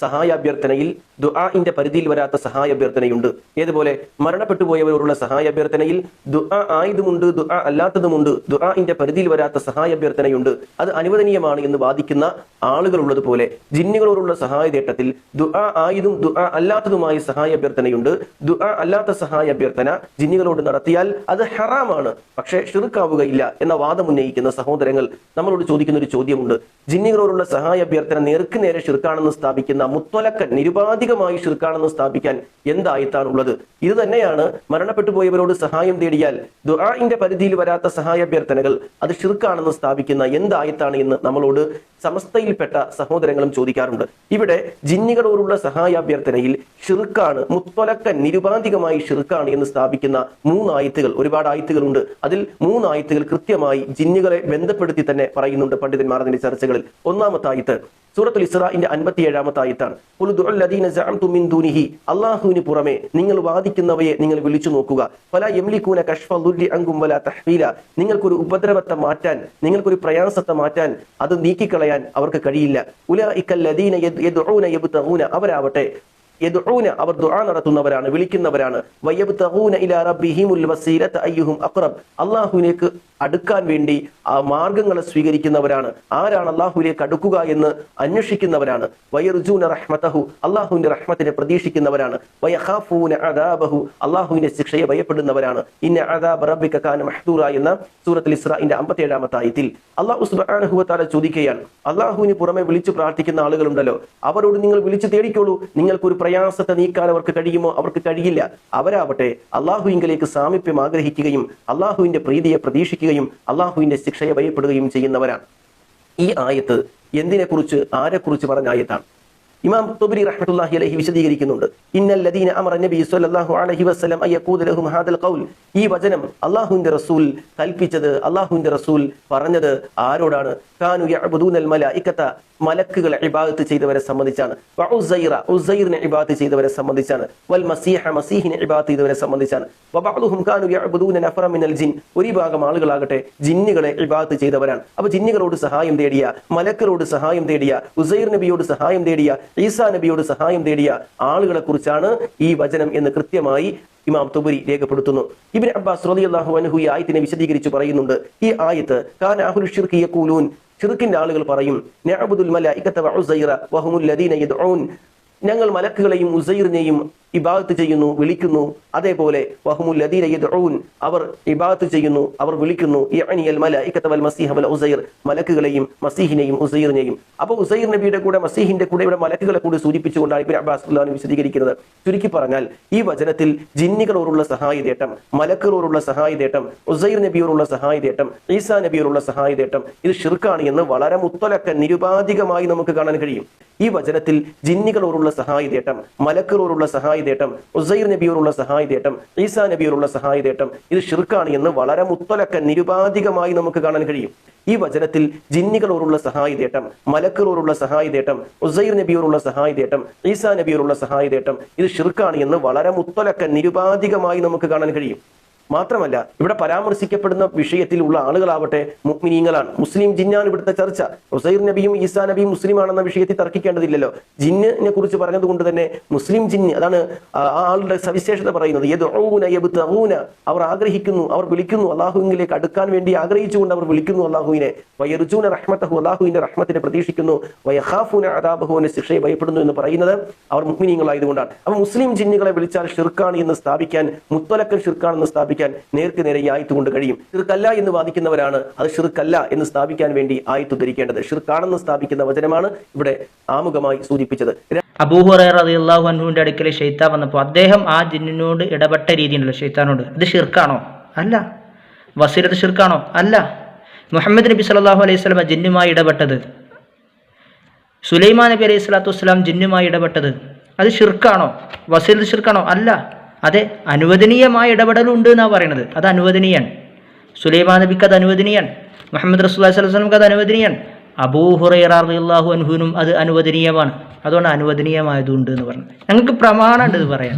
സഹായാഭ്യർത്ഥനയിൽ ദുആഇന്റെ പരിധിയിൽ വരാത്ത സഹായാഭ്യർത്ഥനയുണ്ട്. ഏതുപോലെ? മരണപ്പെട്ടു പോയവരോടുള്ള സഹായാഭ്യർത്ഥനയിൽ ദുആ ആയതുമുണ്ട് ദുആ അല്ലാത്തതുമുണ്ട് ദുആഇന്റെ പരിധിയിൽ വരാത്ത സഹായാഭ്യർത്ഥനയുണ്ട്. അത് അനുവദനീയമാണ് എന്ന് വാദിക്കുന്ന ആളുകളുള്ളതുപോലെ ജിന്നുകളോടുള്ള സഹായതേട്ടത്തിൽ ദുആ ആയതും ദുആ അല്ലാത്തതുമായ സഹായാഭ്യർത്ഥനയുണ്ട്. ദുആ അല്ലാത്ത സഹായാഭ്യർത്ഥന ജിന്നുകളോട് നടത്തിയാൽ അത് ഹറാമാണ് പക്ഷേ ഷിറുക്കാവുകയില്ല എന്ന വാദം ഉന്നയിക്കുന്ന സഹോദരങ്ങൾ നമ്മളോട് ചോദിക്കുന്ന ഒരു ചോദ്യമുണ്ട്. ജിന്നുകളോടുള്ള സഹായാഭ്യർത്ഥന നേർക്ക് നേരെ ഷിർക്കാണെന്ന് സ്ഥാപിക്കുന്ന മുത്തലക്കൻ നിരുപാധികമായി ഷിർക്കാണെന്ന് സ്ഥാപിക്കാൻ എന്തായിത്താണുള്ളത്? ഇത് തന്നെയാണ് മരണപ്പെട്ടു പോയവരോട് സഹായം തേടിയാൽ ദുആഇന്റെ പരിധിയിൽ വരാത്ത സഹായാഭ്യർത്ഥനകൾ അത് ഷിർക്കാണെന്ന് സ്ഥാപിക്കുന്ന എന്തായിത്താണ് എന്ന് നമ്മളോട് സമസ്തയിൽപ്പെട്ട സഹോദരങ്ങളും ചോദിക്കാറുണ്ട്. ഇവിടെ ജിന്നുകളോടുള്ള സഹായാഭ്യർത്ഥനയിൽ ഷിർക്കാണ് മുത്തലക്കൻ നിരുപാധികമായി ഷിർക്കാണ് എന്ന് സ്ഥാപിക്കുന്ന മൂന്നായത്തുകൾ ഒരുപാട് ആയത്തുകളുണ്ട്. അതിൽ മൂന്നായത്തുകൾ കൃത്യമായി ജിന്നുകളെ ബന്ധപ്പെടുത്തി തന്നെ പറയുന്നുണ്ട് പണ്ഡിതന്മാർ അതിന്റെ ചർച്ചകളിൽ. ഒന്നാമത്തെ ആയത്ത് സൂറത്തുൽ ഇസ്രാഇന്റെ അൻപത്തിയേഴാമത്തെ ആയത്താണ്. അള്ളാഹുവിന് പുറമെ നിങ്ങൾ വാദിക്കുന്നവയെ നിങ്ങൾ വിളിച്ചു നോക്കുക. പല യംലികൂന കഷ്ഫുല്ലി അങ്കും വല വലാ തഹ്വീല നിങ്ങൾക്കൊരു ഉപദ്രവത്തെ മാറ്റാൻ നിങ്ങൾക്കൊരു പ്രയാസത്തെ മാറ്റാൻ അത് നീക്കിക്കളയാൻ അവർക്ക് കഴിയില്ല. ഉല ഇക്കല്ലദീന അവരാവട്ടെ. യദ്ഊന അവർ ദുആ നടത്തുന്നവരാണ് വിളിക്കുന്നവരാണ്. വയബ്തഗൂന ഇലാ റബ്ബിഹിമുൽ വസീലത അയ്യുഹും അഖറബ് അല്ലാഹുവിലേക്ക് അടുക്കാൻ വേണ്ടി ആ മാർഗങ്ങളെ സ്വീകരിക്കുന്നവരാണ്. ആരാണ് അള്ളാഹുലേക്ക് അടുക്കുക എന്ന് അന്വേഷിക്കുന്നവരാണ്. വയർജൂന റഹ്മത്തഹു അള്ളാഹുവിന്റെ റഹ്മത്തിനെ പ്രതീക്ഷിക്കുന്നവരാണ്. വയഹാഫൂന അദാബഹു അള്ളാഹുവിന്റെ ശിക്ഷയെ ഭയപ്പെടുന്നവരാണ്. ഇന്ന അദാബ റബ്ബിക കാന മഹ്ദൂറ എന്ന സൂറത്തുൽ ഇസ്രാഇന്റെ 57ാമത്തെ ആയത്തിൽ. അള്ളാഹു തആല ചോദിക്കുകയാണ് അള്ളാഹുവിന് പുറമെ വിളിച്ചു പ്രാർത്ഥിക്കുന്ന ആളുകളുണ്ടല്ലോ അവരോട് നിങ്ങൾ വിളിച്ചു തേടിക്കോളൂ. നിങ്ങൾക്കൊരു പ്രയാസത്തെ നീക്കാൻ അവർക്ക് കഴിയുമോ? അവർക്ക് കഴിയില്ല. അവരാവട്ടെ അള്ളാഹുവിങ്കലേക്ക് സാമീപ്യം ആഗ്രഹിക്കുകയും അള്ളാഹുവിന്റെ പ്രീതിയെ പ്രതീക്ഷിക്കുകയും അള്ളാഹുവിന്റെ ശിക്ഷയെ ഭയപ്പെടുകയും ചെയ്യുന്നവരാണ്. ഈ ആയത്ത് എന്തിനെക്കുറിച്ച് ആരെക്കുറിച്ച് പറഞ്ഞ ആയത്താണ്? ഇമാം തുബരി റഹ്മത്തുള്ളാഹി അലൈഹി വിശദീകരിക്കുന്നുണ്ട്. ഇന്നൽ ലദീന അമറ നബി സ്വല്ലല്ലാഹു അലൈഹി വസല്ലം അയ്യഖൂദ ലഹും ഹാദൽ ഖൗൽ. ഈ വചനം അല്ലാഹുവിന്റെ റസൂൽ കൽപ്പിച്ചത് അല്ലാഹുവിന്റെ റസൂൽ പറഞ്ഞത് ആരോടാണ്? കാനു യഅബുദൂനൽ മലായികത മലക്കുകൾ ഇബാദത്ത് ചെയ്തവരെ സംബന്ധിച്ചാണ്. വ ഉസൈറ ഉസൈറിനെ ഇബാദത്ത് ചെയ്തവരെ സംബന്ധിച്ചാണ്. വൽ മസീഹ മസീഹിനെ ഇബാദത്ത് ചെയ്തവരെ സംബന്ധിച്ചാണ്. വബഅദുഹും കാനു യഅബുദൂന നഫറ മിനൽ ജിൻ. ഒരു ഭാഗം ആളുകളാകട്ടെ ജിന്നുകളെ ഇബാദത്ത് ചെയ്തവരാണ്. അപ്പോൾ ജിന്നുകളോട് സഹായം തേടിയ മലക്കരോട് സഹായം തേടിയ ഉസൈർ നബിയോട് സഹായം തേടിയ ഈസാ നബിയോട് സഹായം തേടിയ ആളുകളെ കുറിച്ചാണ് ഈ വചനം എന്ന് കൃത്യമായി ഇമാം തുബുരി രേഖപ്പെടുത്തുന്നു. ഇബിൻ അബ്ബാസ് അൻഹു ഈ ആയത്തിനെ വിശദീകരിച്ച് പറയുന്നുണ്ട്. ഈ ആയത്ത് കാന അഹ്ലു ശിർക്ക് യഖൂലൂൻ ആളുകൾ പറയും മലായികത വഉസൈറ യദ്ഊൻ ഞങ്ങൾ മലക്കുകളെയും ഉസൈറിനെയും ഇബാദത്ത് ചെയ്യുന്നു വിളിക്കുന്നു. അതേപോലെ വഹുമുൽ അവർ ഇബാദത്ത് ചെയ്യുന്നു അവർ വിളിക്കുന്നു. മലക്കുകളെയും മസീഹിനെയും ഉസൈറിനെയും. അപ്പോൾ ഉസൈർ നബിയുടെ കൂടെ മസീഹിന്റെ കൂടെ ഇവിടെ മലക്കുകളെ കൂടി സൂചിപ്പിച്ചുകൊണ്ടാണ് ഇബ്നു അബ്ബാസ് വിശദീകരിക്കുന്നത്. ചുരുക്കി പറഞ്ഞാൽ ഈ വചനത്തിൽ ജിന്നുകളോടുള്ള സഹായതേട്ടം മലക്കുകളോടുള്ള സഹായതേട്ടം ഉസൈർ നബിയോടുള്ള സഹായതേട്ടം ഈസാ നബിയോടുള്ള സഹായതേട്ടം ഇത് ഷിർക്കാണ് എന്ന് വളരെ മുത്തലക്ക നിരുപാധികമായി നമുക്ക് കാണാൻ കഴിയും. ഈ വചനത്തിൽ ജിന്നുകളോടുള്ള സഹായതേട്ടം മലക്കുകളോടുള്ള സഹായതേട്ടം ഉസൈർ നബിയോടുള്ള സഹായതേട്ടം ഈസാ നബിയോടുള്ള സഹായതേട്ടം ഇത് ഷിർക്കാണ് എന്ന് വളരെ മുത്തലക്ക നിരുപാധികമായി നമുക്ക് കാണാൻ കഴിയും. ഈ വചനത്തിൽ ജിന്നികളോടുള്ള സഹായതേട്ടം മലക്കുകളോടുള്ള സഹായതേട്ടം ഉസൈർ നബിയോടുള്ള സഹായതേട്ടം ഈസാ നബിയോടുള്ള സഹായതേട്ടം ഇത് ഷിർക്കാണ് എന്ന് വളരെ മുത്തലക്ക നിരുപാധികമായി നമുക്ക് കാണാൻ കഴിയും. മാത്രമല്ല ഇവിടെ പരാമർശിക്കപ്പെടുന്ന വിഷയത്തിലുള്ള ആളുകളാവട്ടെ മുഗ്മിനീങ്ങളാണ്. മുസ്ലിം ജിന്നാണ് ഇവിടുത്തെ ചർച്ച. ഉസൈർ നബിയും ഈസാ നബിയും മുസ്ലിമാണെന്ന വിഷയത്തിൽ തർക്കിക്കേണ്ടതില്ലല്ലോ. ജിന്നിനെ കുറിച്ച് പറഞ്ഞതുകൊണ്ട് തന്നെ മുസ്ലിം ജിന്ന് അതാണ് ആ ആളുടെ സവിശേഷത പറയുന്നത്. യദ്ഊന അവർ ആഗ്രഹിക്കുന്നു അവർ വിളിക്കുന്നു അള്ളാഹുവിലേക്ക് അടുക്കാൻ വേണ്ടി ആഗ്രഹിച്ചുകൊണ്ട് അവർ വിളിക്കുന്നു അള്ളാഹുവിനെ. വയർജൂന റഹ്മത്തഹു അള്ളാഹുവിന്റെ റഹ്മത്തിനെ പ്രതീക്ഷിക്കുന്നു. വയഹാഫൂന അതാബഹുവിനെ ശിക്ഷയെ ഭയപ്പെടുന്നു എന്ന് പറയുന്നത് അവർ മുഗ്മിനീങ്ങളായതുകൊണ്ടാണ്. അപ്പൊ മുസ്ലിം ജിന്നുകളെ വിളിച്ചാൽ ഷിർക്കാണ് എന്ന് സ്ഥാപിക്കാൻ മുത്തലക്കൽ ഷിർക്കാണെന്ന് സ്ഥാപിക്കാൻ നേർക്ക് നേരെ ഈ കൊണ്ട് കഴിയും. ഷിർക്കല്ല എന്ന് വാദിക്കുന്നവരാണ് അത് ഷിർക്കല്ല എന്ന് സ്ഥാപിക്കാൻ വേണ്ടി ആയത്ത് ധരിക്കേണ്ടത് ഷിർക്കാണെന്ന് സ്ഥാപിക്കുന്ന വചനമാണ് ഇവിടെ ആമുഖമായി സൂചിപ്പിച്ചത്. അബൂഹുറൈർ അടുക്കൽ ഷെയ്ത്താൻ വന്നപ്പോൾ അദ്ദേഹം ആ ജിന്നിനോട് ഇടപെട്ട രീതിയുണ്ടല്ലോ ഷെയ്ത്താനോട്. അത് ഷിർക്കാണോ അല്ല. വസീലത്ത് ഷിർക്കാണോ അല്ല. മുഹമ്മദ് നബി സല്ലല്ലാഹു അലൈഹി സ്വലമ ജിന്നുമായി ഇടപെട്ടത്. സുലൈമാൻ നബി അലൈഹി സ്വലാത്തു വസ്സലാം ജിന്നുമായി ഇടപെട്ടത്. അത് ഷിർക്കാണോ വസീലത്ത് ഷിർക്കാണോ അല്ല. അതെ അനുവദനീയമായ ഇടപെടലുണ്ട് എന്നാണ് പറയുന്നത്. അത് അനുവദനീയാണ് സുലൈമാൻ നബിക്ക് അത് അനുവദനീയാണ് മുഹമ്മദ് റസൂല്ലി സ്വലൈഹി വസല്ലമക്ക് അത് അനുവദനീയാണ് അബൂഹുറൈറ റളിയല്ലാഹു അൻഹുവിനും അത് അനുവദനീയമാണ്. അതുകൊണ്ട് അനുവദനീയമായതുണ്ട് എന്ന് പറഞ്ഞു. ഞങ്ങൾക്ക് പ്രമാണമുണ്ട് ഇത് പറയാൻ.